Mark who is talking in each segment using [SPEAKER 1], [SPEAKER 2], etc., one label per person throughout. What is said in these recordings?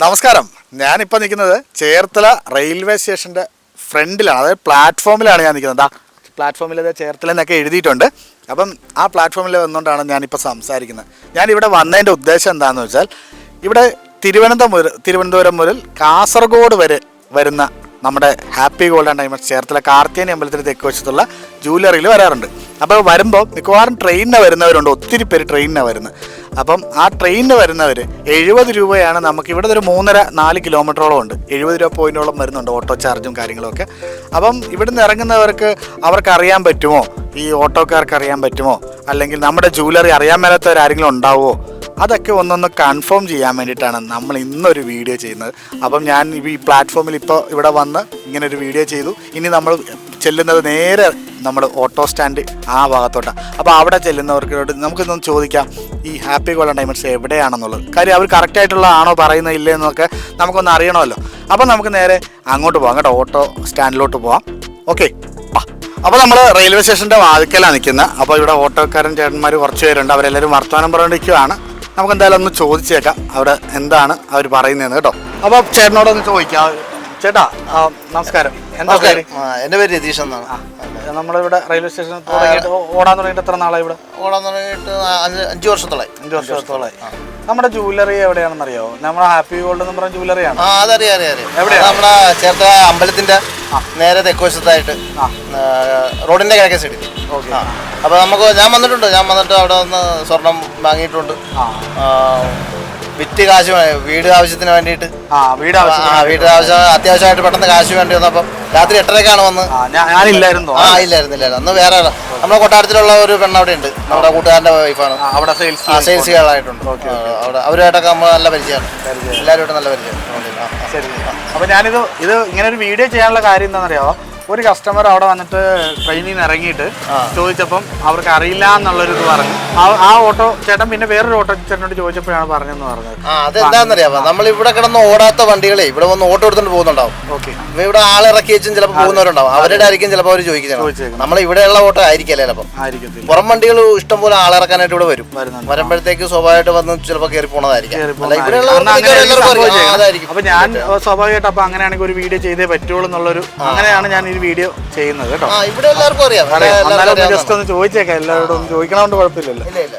[SPEAKER 1] നമസ്കാരം. ഞാനിപ്പോൾ നിൽക്കുന്നത് ചേർത്തല റെയിൽവേ സ്റ്റേഷന്റെ ഫ്രണ്ടിലാണ് അതായത് പ്ലാറ്റ്ഫോമിലാണ് ഞാൻ നിൽക്കുന്നത്. പ്ലാറ്റ്ഫോമിൽ അത് ചേർത്തില്ലെന്നൊക്കെ എഴുതിയിട്ടുണ്ട്. അപ്പം ആ പ്ലാറ്റ്ഫോമിൽ വന്നുകൊണ്ടാണ് ഞാനിപ്പോൾ സംസാരിക്കുന്നത്. ഞാനിവിടെ വന്നതിന്റെ ഉദ്ദേശം എന്താണെന്ന് വെച്ചാൽ ഇവിടെ തിരുവനന്തപുരം തിരുവനന്തപുരം മുതൽ കാസർഗോഡ് വരെ വരുന്ന നമ്മുടെ happy gold and Cherthala Karthyayani അമ്പലത്തിന് തെക്ക് വശത്തുള്ള ജൂവലറിയിൽ വരാറുണ്ട്. അപ്പോൾ വരുമ്പോൾ മിക്കവാറും ട്രെയിനിന് വരുന്നവരുണ്ട്. ഒത്തിരി പേര് ട്രെയിനിനെ വരുന്നത്. അപ്പം ആ ട്രെയിനിന് വരുന്നവർ എഴുപത് രൂപയാണ് നമുക്ക് ഇവിടെ ഒരു മൂന്നര നാല് കിലോമീറ്ററോളം ഉണ്ട്. എഴുപത് രൂപ പോയിന്റോളം വരുന്നുണ്ട് ഓട്ടോ ചാർജും കാര്യങ്ങളൊക്കെ. അപ്പം ഇവിടുന്ന് ഇറങ്ങുന്നവർക്ക് അവർക്ക് അറിയാൻ പറ്റുമോ? ഈ ഓട്ടോക്കാർക്ക് അറിയാൻ പറ്റുമോ? അല്ലെങ്കിൽ നമ്മുടെ ജൂവലറി അറിയാൻ മേലാത്തവർ ആരെങ്കിലും ഉണ്ടാവുമോ? അതൊക്കെ ഒന്നൊന്ന് കൺഫേം ചെയ്യാൻ വേണ്ടിയിട്ടാണ് നമ്മൾ ഇന്നൊരു വീഡിയോ ചെയ്യുന്നത്. അപ്പം ഞാൻ ഈ പ്ലാറ്റ്ഫോമിൽ ഇപ്പോൾ ഇവിടെ വന്ന് ഇങ്ങനെ ഒരു വീഡിയോ ചെയ്തു. ഇനി നമ്മൾ ചെല്ലുന്നത് നേരെ നമ്മൾ ഓട്ടോ സ്റ്റാൻഡ് ആ ഭാഗത്തോട്ടാണ് അപ്പോൾ അവിടെ ചെല്ലുന്നവർക്കോട് നമുക്കിതൊന്ന് ചോദിക്കാം ഈ ഹാപ്പി ഗോൾഡൻ ഡയമണ്ട്സ് എവിടെയാണെന്നുള്ളത്? കാര്യം അവർ കറക്റ്റായിട്ടുള്ളതാണോ പറയുന്നത് ഇല്ലേ എന്നൊക്കെ നമുക്കൊന്ന് അറിയണമല്ലോ. അപ്പോൾ നമുക്ക് നേരെ അങ്ങോട്ട് പോകാം കേട്ടോ ഓട്ടോ സ്റ്റാൻഡിലോട്ട് പോവാം. ഓക്കെ അപ്പോൾ നമ്മൾ റെയിൽവേ സ്റ്റേഷന്റെ വാതിക്കലാണ് നിൽക്കുന്നത് അപ്പോൾ ഇവിടെ ഓട്ടോക്കാരൻ ചേട്ടന്മാർ കുറച്ച് പേരുണ്ട് അവരെല്ലാവരും വർത്തമാനം പറഞ്ഞിരിക്കുകയാണ് നമുക്ക് എന്തായാലും ഒന്ന് ചോദിച്ചേക്കാം അവിടെ എന്താണ് അവർ പറയുന്നതെന്ന് കേട്ടോ. അപ്പോൾ ചേട്ടനോടൊന്ന് ചോദിക്കാം ചേട്ടാ ആ, നമസ്കാരം. എന്താ പേര്?
[SPEAKER 2] ആ, എന്റെ പേര് രതീഷ് എന്നാണ്.
[SPEAKER 1] നമ്മളിവിടെ റെയിൽവേ സ്റ്റേഷൻ തുടങ്ങിയിട്ട് ഓ- ഓടാൻ തുടങ്ങിയിട്ട് എത്ര നാളായി ഇവിടെ?
[SPEAKER 2] ഓടാൻ തുടങ്ങിയിട്ട് അഞ്ച് അഞ്ച് വർഷത്തോളായി.
[SPEAKER 1] അഞ്ച് വർഷത്തോളായി. നമ്മുടെ ജൂവലറി എവിടെയാണെന്ന് അറിയാവോ നമ്മുടെ ഹാപ്പി ഗോൾഡ് എന്ന് പറഞ്ഞ ജൂവലറിയാണ്
[SPEAKER 2] ആ അതറിയാം അറിയാം അറിയാം.
[SPEAKER 1] എവിടെയാ?
[SPEAKER 2] അത് നമ്മുടെ ചേർത്തല അമ്പലത്തിന്റെ നേരെ തെക്കുവശത്തായിട്ട്
[SPEAKER 1] ആ.
[SPEAKER 2] ആ, റോഡിന്റെ കിഴക്കേ സൈഡിൽ.
[SPEAKER 1] ഓക്കെ.
[SPEAKER 2] ആ. അപ്പോൾ നമുക്ക് ഞാൻ വന്നിട്ടുണ്ട് ഞാൻ വന്നിട്ട് അവിടെ വന്ന് സ്വർണം വാങ്ങിയിട്ടുണ്ട്.
[SPEAKER 1] ആ.
[SPEAKER 2] ആ, വിറ്റ് കാശ് വീട് ആവശ്യത്തിന് വേണ്ടിയിട്ട്.
[SPEAKER 1] ആ വീട്
[SPEAKER 2] ആ
[SPEAKER 1] ആവശ്യം
[SPEAKER 2] വീട് ആവശ്യം അത്യാവശ്യമായിട്ട് പെട്ടെന്ന് കാശ് വേണ്ടി വന്നപ്പോൾ രാത്രി എട്ടരക്കാണ് വന്ന്.
[SPEAKER 1] ഞാനില്ലായിരുന്നു.
[SPEAKER 2] ആ ഇല്ലായിരുന്നു ഇല്ലായിരുന്നു അന്ന് വേറെ ആളാ. നമ്മുടെ കൊട്ടാരത്തിലുള്ള ഒരു പെണ്ണ് അവിടെ ഉണ്ട്. നമ്മുടെ കൂട്ടുകാരന്റെ വൈഫാണ്
[SPEAKER 1] ആ, അവിടെ സെയിൽസ്
[SPEAKER 2] ആ സെയിൽസ് ആയിട്ടുണ്ട് അവിടെ അവരുമായിട്ടൊക്കെ നമ്മൾ നല്ല പരിചയമാണ്. എല്ലാവരുമായിട്ട് നല്ല പരിചയം ആ, ആ.
[SPEAKER 1] ശരി. അപ്പൊ ഞാനിത് ഇത് ഇങ്ങനെ ഒരു വീഡിയോ ചെയ്യാനുള്ള കാര്യം എന്താണെന്നറിയാമോ ഒരു കസ്റ്റമർ അവിടെ വന്നിട്ട് ട്രെയിനിൽ നിന്ന് ഇറങ്ങിയിട്ട് ചോദിച്ചപ്പം അവർക്ക് അറിയില്ല എന്നുള്ളൊരു ഇത് പറഞ്ഞു. ആ- ഓട്ടോ ചേട്ടൻ പിന്നെ വേറൊരു ഓട്ടോ ചേട്ടനോട് ചോദിച്ചപ്പോഴാണ് പറഞ്ഞെന്ന് പറഞ്ഞത്.
[SPEAKER 2] അതെന്താണെന്നറിയാമോ നമ്മൾ ഇവിടെ കിടന്ന് ഓടാത്ത വണ്ടികളെ ഇവിടെ വന്ന് ഓട്ടോ എടുത്തോണ്ട് പോകുന്നുണ്ടാവും.
[SPEAKER 1] ഓക്കെ
[SPEAKER 2] ഇവിടെ ആളിറക്കി വെച്ചും ചിലപ്പോൾ പോകുന്നവരുണ്ടാവും. അവരുടെ ആയിരിക്കും ചിലപ്പോൾ അവർ ചോദിക്കുന്നത്. നമ്മൾ ഇവിടെയുള്ള ഓട്ടോ ആയിരിക്കില്ല
[SPEAKER 1] ചിലപ്പം.
[SPEAKER 2] പുറം വണ്ടികൾ ഇഷ്ടംപോലെ ആളിറക്കാനായിട്ട് ഇവിടെ വരും. വരുമ്പോഴത്തേക്ക് സ്വാഭാവികമായിട്ട് വന്ന് ചിലപ്പോൾ കയറി പോണതായിരിക്കും.
[SPEAKER 1] അപ്പൊ ഞാൻ സ്വാഭാവികമായിട്ട് അപ്പൊ അങ്ങനെയാണെങ്കിൽ ഒരു വീഡിയോ ചെയ്തേ പറ്റുള്ളൂ എന്നുള്ളൊരു അങ്ങനെയാണ് ഞാൻ ഈ വീഡിയോ ചെയ്യുന്നത് കേട്ടോ.
[SPEAKER 2] ആ ഇവിടെ എല്ലാവർക്കും അറിയാം.
[SPEAKER 1] എന്നാലും ജസ്റ്റ് ഒന്ന് ചോദിച്ചേക്കാം എല്ലാവരോടും ചോദിക്കണോണ്ട് കുഴപ്പമില്ലല്ലോ.
[SPEAKER 2] ഇല്ല ഇല്ല.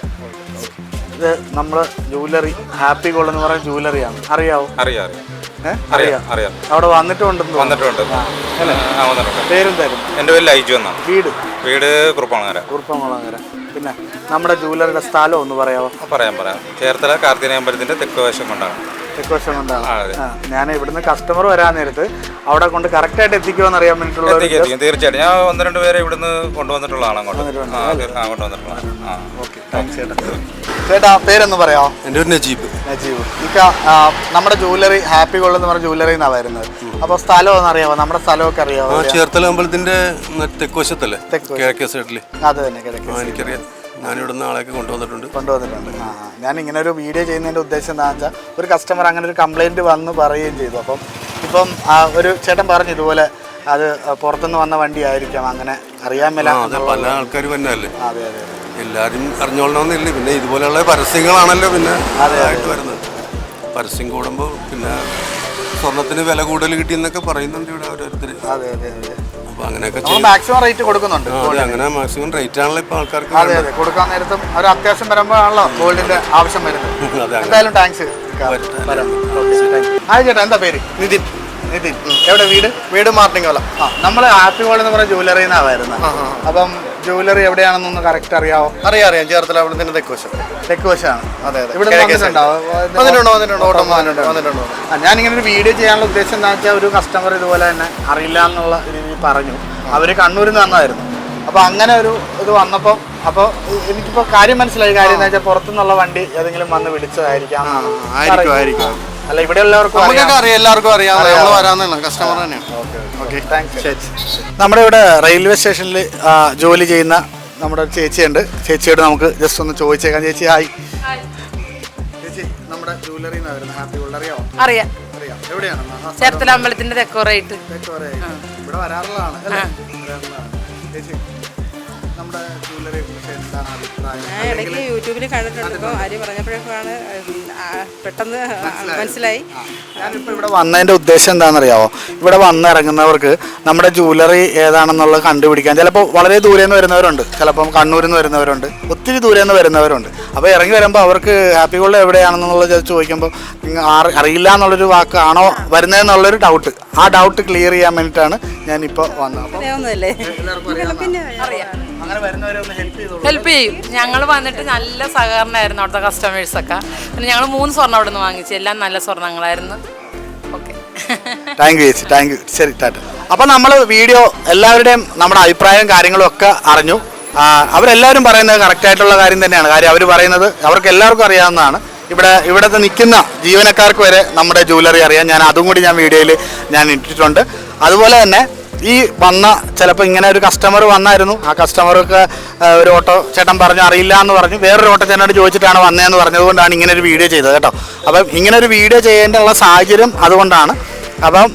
[SPEAKER 1] ഇത് നമ്മൾ ജൂവലറി ഹാപ്പി ഗോൾഡ് എന്ന് പറയുന്ന ജൂവലറിയാണ് അറിയാവോ?
[SPEAKER 3] അറിയാം അറിയാം. അറിയാം
[SPEAKER 1] അവിടെ വന്നിട്ടുണ്ടെന്ന്
[SPEAKER 3] വന്നിട്ടുണ്ട്. വന്നിട്ടുണ്ട്.
[SPEAKER 1] പേരും തരും.
[SPEAKER 3] എന്റെ പേര് ലൈജു എന്നാണ്.
[SPEAKER 1] വീട്?
[SPEAKER 3] വീട് കുറുപ്പാളങ്ങര
[SPEAKER 1] കുറുപ്പാളങ്ങര പിന്നെ നമ്മുടെ ജൂവലറിയുടെ സ്ഥലം ഒന്ന് പറയാമോ
[SPEAKER 3] ആ, പറയാം പറയാം. ചേർത്തല കാർത്തിക അമ്പലത്തിന്റെ തെക്ക് വശം കൊണ്ടാണ്.
[SPEAKER 1] തെക്കുവശം കൊണ്ടാണ് ഞാൻ ഇവിടുന്ന് കസ്റ്റമർ വരാൻ നേരത്ത് അവിടെ കൊണ്ട് കറക്റ്റ് ആയിട്ട് എത്തിക്കുമോ എന്ന് അറിയാൻ വേണ്ടിയിട്ടുള്ള
[SPEAKER 3] തീർച്ചയായിട്ടും. ഞാൻ ഒന്ന് രണ്ട് പേരെ ഇവിടുന്ന് കൊണ്ടുവന്നിട്ടുള്ളതാണ്
[SPEAKER 1] ഓക്കെ താങ്ക്സ് ചേട്ടാ. ചേട്ടാ പേരൊന്ന് പറയാമോ?
[SPEAKER 4] എന്റെ ഒരു നജീബ്.
[SPEAKER 1] നജീബ്. ഇക്ക നമ്മുടെ ജൂവലറി ഹാപ്പി ഗോൾഡ് എന്ന് പറഞ്ഞ ജൂവലറി എന്നാണ് വരുന്നത്. അപ്പോൾ സ്ഥലം ഒന്ന് അറിയാമോ നമ്മുടെ സ്ഥലമൊക്കെ അറിയാമോ
[SPEAKER 4] ആ ചേർത്തല അമ്പലത്തിന്റെ തെക്കുവശത്തല്ലേ?
[SPEAKER 1] തെക്ക് വശം.
[SPEAKER 4] കിഴക്കേ സൈഡിൽ
[SPEAKER 1] അത് തന്നെ കിഴക്കേ
[SPEAKER 4] ആ എനിക്കറിയാം. ഞാനിവിടെ നിന്ന് ആളെയൊക്കെ കൊണ്ടുവന്നിട്ടുണ്ട്.
[SPEAKER 1] കൊണ്ടുവന്നിട്ടുണ്ട്. ആ. ഞാൻ ഇങ്ങനെ ഒരു വീഡിയോ ചെയ്യുന്നതിന്റെ ഉദ്ദേശം എന്താണെന്ന് വെച്ചാൽ ഒരു കസ്റ്റമർ അങ്ങനെ ഒരു കംപ്ലൈന്റ് വന്ന് പറയുകയും ചെയ്തു. അപ്പം ഇപ്പം ആ ഒരു ചേട്ടൻ പറഞ്ഞു ഇതുപോലെ അത് പുറത്തുനിന്ന് വന്ന വണ്ടി ആയിരിക്കാം അങ്ങനെ അറിയാൻ മേല
[SPEAKER 4] ആ അതെ പല ആൾക്കാർ വന്നതല്ലേ
[SPEAKER 1] അതെ അതെ അതെ.
[SPEAKER 4] എല്ലാവരും അറിഞ്ഞോളണമെന്നില്ല പിന്നെ ഇതുപോലെയുള്ള പരസ്യങ്ങളാണല്ലോ പിന്നെ ആയിട്ട് വരുന്നത്. പരസ്യം കൂടുമ്പോൾ പിന്നെ സ്വർണത്തിന് വില കൂടുതൽ കിട്ടിയെന്നൊക്കെ പറയുന്നുണ്ട് ഇവിടെ ഓരോരുത്തർ
[SPEAKER 1] അതെ അതെ അതെ.
[SPEAKER 4] അപ്പോൾ അങ്ങനെയൊക്കെ
[SPEAKER 1] മാക്സിമം റേറ്റ് കൊടുക്കുന്നുണ്ട്
[SPEAKER 4] അങ്ങനെ മാക്സിമം റേറ്റ് ആണല്ലോ ഇപ്പോൾ ആൾക്കാർക്ക്
[SPEAKER 1] അതെ അതെ കൊടുക്കാൻ നേരത്തും ഒരു അത്യാവശ്യം വരുമ്പോഴാണല്ലോ ഗോൾഡിന്റെ ആവശ്യം വരുന്നത്. എന്തായാലും താങ്ക്സ് ആ ചേട്ടാ എന്താ പേര്?
[SPEAKER 2] നിതിൻ.
[SPEAKER 1] നിതിൻ. എവിടെ വീട്?
[SPEAKER 2] വീട് മാർട്ടിങ്ങോല
[SPEAKER 1] ആ നമ്മൾ ഹാപ്പി ഗോൾഡ് എന്ന് പറഞ്ഞ ജുവലറി എന്നാണ് വരുന്നത്. അപ്പം ജുവലറി എവിടെയാണെന്നൊന്ന് കറക്റ്റ് അറിയാവോ?
[SPEAKER 2] അറിയാം അറിയാം. ചേർത്തല അവിടെ തെക്കുവശം
[SPEAKER 1] തെക്ക് വശമാണ്
[SPEAKER 2] അതെ അതെ.
[SPEAKER 1] ഇവിടെ വന്നിട്ടുണ്ടോ?
[SPEAKER 2] വന്നിട്ടുണ്ട്. വന്നിട്ടുണ്ട്? ഓട്ടം വന്നിട്ടുണ്ട്? വന്നിട്ടുണ്ട്.
[SPEAKER 1] ആ, ഞാനിങ്ങനെ ഒരു വീഡിയോ ചെയ്യാനുള്ള ഉദ്ദേശം എന്താ വെച്ചാൽ ഒരു കസ്റ്റമർ ഇതുപോലെ തന്നെ അറിയില്ല എന്നുള്ള പറഞ്ഞു. അവർ കണ്ണൂരിൽ നിന്ന് വന്നതായിരുന്നു. അപ്പോൾ അങ്ങനെ ഒരു ഇത് വന്നപ്പോൾ അപ്പോൾ എനിക്കിപ്പോൾ കാര്യം മനസ്സിലായി. കാര്യം എന്താ വെച്ചാൽ പുറത്തുനിന്നുള്ള വണ്ടി ഏതെങ്കിലും വന്ന് വിളിച്ചതായിരിക്കാം.
[SPEAKER 2] ആയിരിക്കും, ആയിരിക്കും.
[SPEAKER 1] അല്ല ഇവിടെ
[SPEAKER 2] എല്ലാവർക്കും അറിയാം. എല്ലാവർക്കും അറിയാം. വരാവുന്നതാണ് കസ്റ്റമർ തന്നെയാണ്.
[SPEAKER 1] ഓക്കെ നമ്മുടെ ഇവിടെ റെയിൽവേ സ്റ്റേഷനിൽ ജോലി ചെയ്യുന്ന നമ്മുടെ ഒരു ചേച്ചിയുണ്ട്. ചേച്ചിയോട് നമുക്ക് ജസ്റ്റ് ഒന്ന് ചോദിച്ചേക്കാം. ചേച്ചി ഹായ് ചേച്ചി നമ്മുടെ ജൂവലറി ഹാപ്പി ഗോൾഡ് അറിയാമോ
[SPEAKER 5] അറിയാം.
[SPEAKER 1] അറിയാം. എവിടെയാണ്?
[SPEAKER 5] ചേർത്തല അമ്പലത്തിന്റെ തെക്കോറായിട്ട്
[SPEAKER 1] പറയാം. ഇവിടെ വരാറുള്ളതാണ്. ചേച്ചി നമ്മുടെ ജ്വല്ലറിയെ കുറിച്ച് എന്താണ് അഭിപ്രായം?
[SPEAKER 5] ഞാൻ ഇടയ്ക്ക് യൂട്യൂബിൽ കണ്ടിട്ടുണ്ട് ഇപ്പോൾ ആര്യ പറഞ്ഞപ്പോഴേക്കാണ് പെട്ടെന്ന് മനസ്സിലായി.
[SPEAKER 1] ഞാനിപ്പോൾ ഇവിടെ വന്നതിന്റെ ഉദ്ദേശം എന്താണെന്നറിയാവോ? ഇവിടെ വന്നിറങ്ങുന്നവർക്ക് നമ്മുടെ ജ്വല്ലറി ഏതാണെന്നുള്ളത് കണ്ടുപിടിക്കാൻ. ചിലപ്പോൾ വളരെ ദൂരെ നിന്ന് വരുന്നവരുണ്ട്. ചിലപ്പം കണ്ണൂരിൽ നിന്ന് വരുന്നവരുണ്ട്. ഒത്തിരി ദൂരെ നിന്ന് വരുന്നവരുണ്ട്. അപ്പോൾ ഇറങ്ങി വരുമ്പോൾ അവർക്ക് ഹാപ്പി ഗോൾഡ് എവിടെയാണെന്നുള്ളത് ചോദിക്കുമ്പോൾ അറിയില്ല എന്നുള്ളൊരു വാക്കാണോ വരുന്നതെന്നുള്ളൊരു ഡൗട്ട് ആ ഡൗട്ട് ക്ലിയർ ചെയ്യാൻ വേണ്ടിയിട്ടാണ് ഞാനിപ്പോൾ വന്നത്. അപ്പോൾ
[SPEAKER 5] എല്ലാവർക്കും
[SPEAKER 6] അറിയാം.
[SPEAKER 1] ഹെൽപ്പ്
[SPEAKER 6] ചെയ്യും. ഞങ്ങൾ വന്നിട്ട് നല്ല സഹകരണമായിരുന്നു അവിടുത്തെ കസ്റ്റമേഴ്സൊക്കെ പിന്നെ ഞങ്ങൾ മൂന്ന് സ്വർണം അവിടെ നിന്ന് വാങ്ങിച്ചു. എല്ലാം നല്ല സ്വർണങ്ങളായിരുന്നു. ഓക്കെ
[SPEAKER 1] താങ്ക് യു ചേച്ചി. താങ്ക് യു ശരി ടാറ്റ. അപ്പോൾ നമ്മൾ വീഡിയോ എല്ലാവരുടെയും നമ്മുടെ അഭിപ്രായവും കാര്യങ്ങളും ഒക്കെ അറിഞ്ഞു. അവരെല്ലാവരും പറയുന്നത് കറക്റ്റ് ആയിട്ടുള്ള കാര്യം തന്നെയാണ്. കാര്യം അവർ പറയുന്നത് അവർക്ക് എല്ലാവർക്കും അറിയാവുന്നതാണ്. ഇവിടെ ഇവിടുത്തെ നിൽക്കുന്ന ജീവനക്കാർക്ക് വരെ നമ്മുടെ ജ്വല്ലറി അറിയാം ഞാൻ അതും കൂടി ഞാൻ വീഡിയോയിൽ ഞാൻ ഇട്ടിട്ടുണ്ട്. അതുപോലെ തന്നെ ഈ വന്ന ചിലപ്പോൾ ഇങ്ങനെ ഒരു കസ്റ്റമർ വന്നായിരുന്നു. ആ കസ്റ്റമർക്ക് ഒരു ഓട്ടോ ചേട്ടൻ പറഞ്ഞു അറിയില്ല എന്ന് പറഞ്ഞു. വേറൊരു ഓട്ടോ ചേട്ടനോട് ചോദിച്ചിട്ടാണ് വന്നതെന്ന് പറഞ്ഞതുകൊണ്ടാണ് ഇങ്ങനെ ഒരു വീഡിയോ ചെയ്തത് കേട്ടോ. അപ്പം ഇങ്ങനെ ഒരു വീഡിയോ ചെയ്യേണ്ടുള്ള സാഹചര്യം അതുകൊണ്ടാണ്. അപ്പം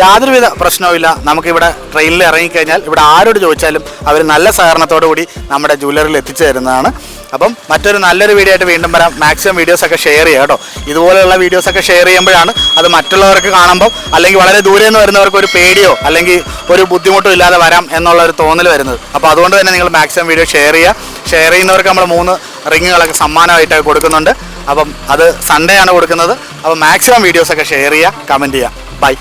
[SPEAKER 1] യാതൊരുവിധ പ്രശ്നവുമില്ല. നമുക്കിവിടെ ട്രെയിനിൽ ഇറങ്ങിക്കഴിഞ്ഞാൽ ഇവിടെ ആരോട് ചോദിച്ചാലും അവർ നല്ല സഹകരണത്തോടു കൂടി നമ്മുടെ ജ്വല്ലറിയിൽ എത്തിച്ചു തരുന്നതാണ് അപ്പം മറ്റൊരു നല്ലൊരു വീഡിയോ ആയിട്ട് വീണ്ടും വരാം. മാക്സിമം വീഡിയോസൊക്കെ ഷെയർ ചെയ്യുക കേട്ടോ. ഇതുപോലെയുള്ള വീഡിയോസൊക്കെ ഷെയർ ചെയ്യുമ്പോഴാണ് അത് മറ്റുള്ളവർക്ക് കാണുമ്പോൾ അല്ലെങ്കിൽ വളരെ ദൂരെ നിന്ന് വരുന്നവർക്ക് ഒരു പേടിയോ അല്ലെങ്കിൽ ഒരു ബുദ്ധിമുട്ടോ ഇല്ലാതെ വരാം എന്നുള്ള ഒരു തോന്നൽ വരുന്നത്. അപ്പോൾ അതുകൊണ്ട് തന്നെ നിങ്ങൾ മാക്സിമം വീഡിയോ ഷെയർ ചെയ്യുക. ഷെയർ ചെയ്യുന്നവർക്ക് നമ്മൾ മൂന്ന് റിങ്ങുകളൊക്കെ സമ്മാനമായിട്ടൊക്കെ കൊടുക്കുന്നുണ്ട്. അപ്പം അത് സൺഡേ ആണ് കൊടുക്കുന്നത്. അപ്പോൾ മാക്സിമം വീഡിയോസൊക്കെ ഷെയർ ചെയ്യുക കമന്റ് ചെയ്യുക. ബൈ